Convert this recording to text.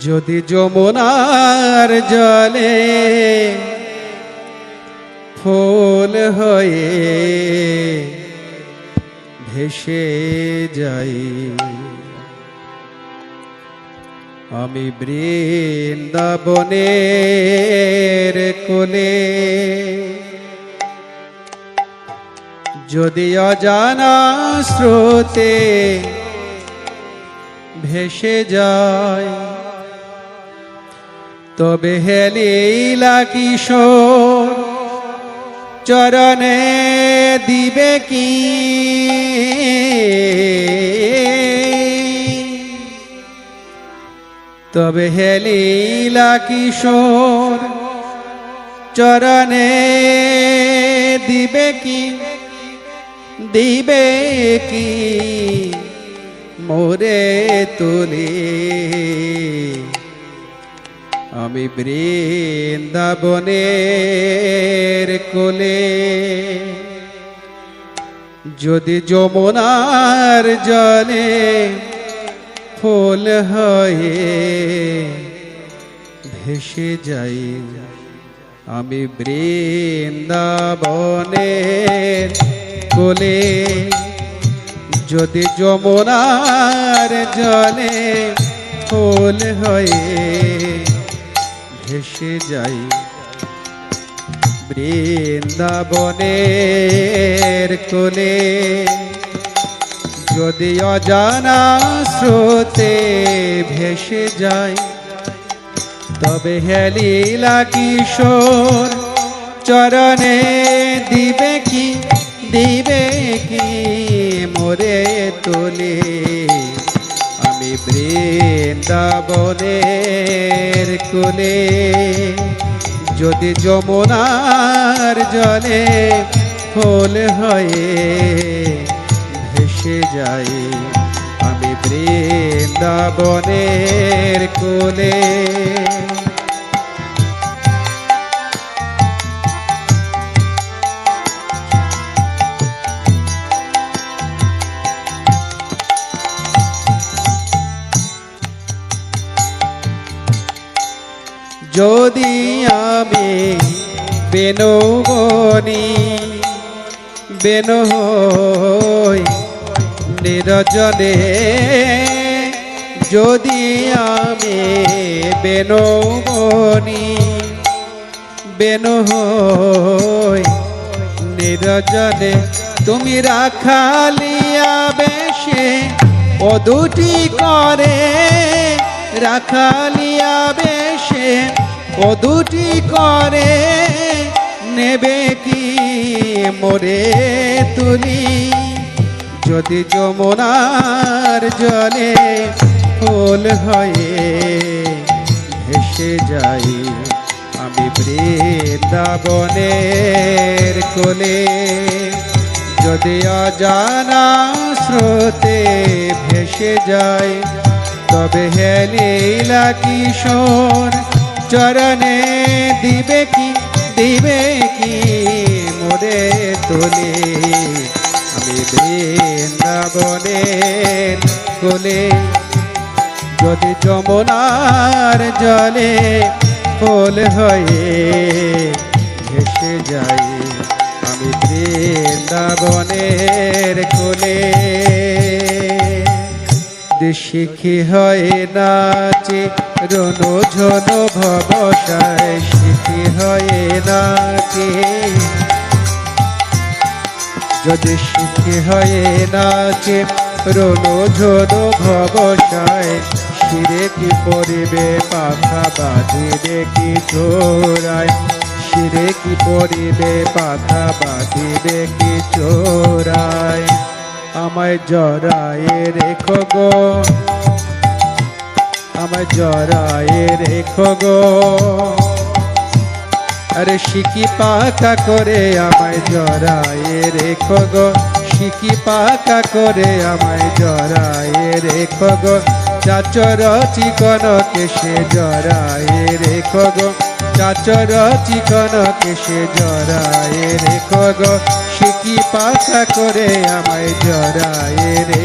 যদি যমুনার জলে ফুল হয়ে ভেসে যাই আমি বৃন্দাবনের কোলে। যদি অজানা স্রোতে ভেসে যায় তবে হেলিলা কিশোর, চরণে দিবে কি? তবে হেলিলা কিশোর, চরণে দিবে কি? দিবে কি? মোরে তুলি। আমি বৃন্দাবনের কোলে। যদি যমুনার জলে ফুল হয়ে ভেসে যাই, আমি বৃন্দাবনের কোলে। যদি যমুনার জলে ফুল হয়ে ভেসে যাই। বৃন্দাবনের কোলে যদি অজানা স্রোতে ভেসে যায় তবে হেলিলা কিশোর চরণে দিবে কি দিবে কি মোরে তোলে? বৃন্দাবনের কোলে যদি যমুনার জলে ফুল হয়ে ভেসে যাই আমি বৃন্দাবনের কোলে। যদি আমি বেন হই নিরজনে, যদি আমি বেন হই নিরজনে, তুমি রাখালিয়া বেশে ও দুটি করে, রাখালিয়া বেশে ও দুটি করে নেবে কি মোরে তুলি? যদি যমুনার জলে ফুল হয়ে ভেসে যাই, আমি বৃন্দাবনের কোলে। যদি অজানা স্রোতে ভেসে যায় তবে হেলিলা কিশোর চরণে দিবে কি দিবে কি মোরে তোলে? আমি বৃন্দাবনের কোলে, যদি যমুনার জলে ফুল হয়ে ভেসে যাই, আমি বৃন্দাবনের কোলে। শিখি হয়ে নাচে রনো ঝন ভবসায় শিখি হয়ে নাচে। যদি শিখি হয়ে নাচে রনো ঝন ভবসায় শিরে কি পরিবে পাখা বাঁধিবে কি চোরায়? শিরে কি পরিবে পাখা বাঁধিবে কি চোরায়? আমায় জড়ায়ে রেখো গো জড়ায়ে রেখো গো। আরে শিকি পাকা করে আমায় জড়ায়ে রেখো গো। শিকি পাকা করে আমায় জড়ায়ে রেখো গো। চাচর চিকন কেসে জড়ায়ে রেখো গো। চাচর চিকন কেসে জড়ায়ে রেখো গো। শিকি পাকা করে আমায় জড়ায়ে রে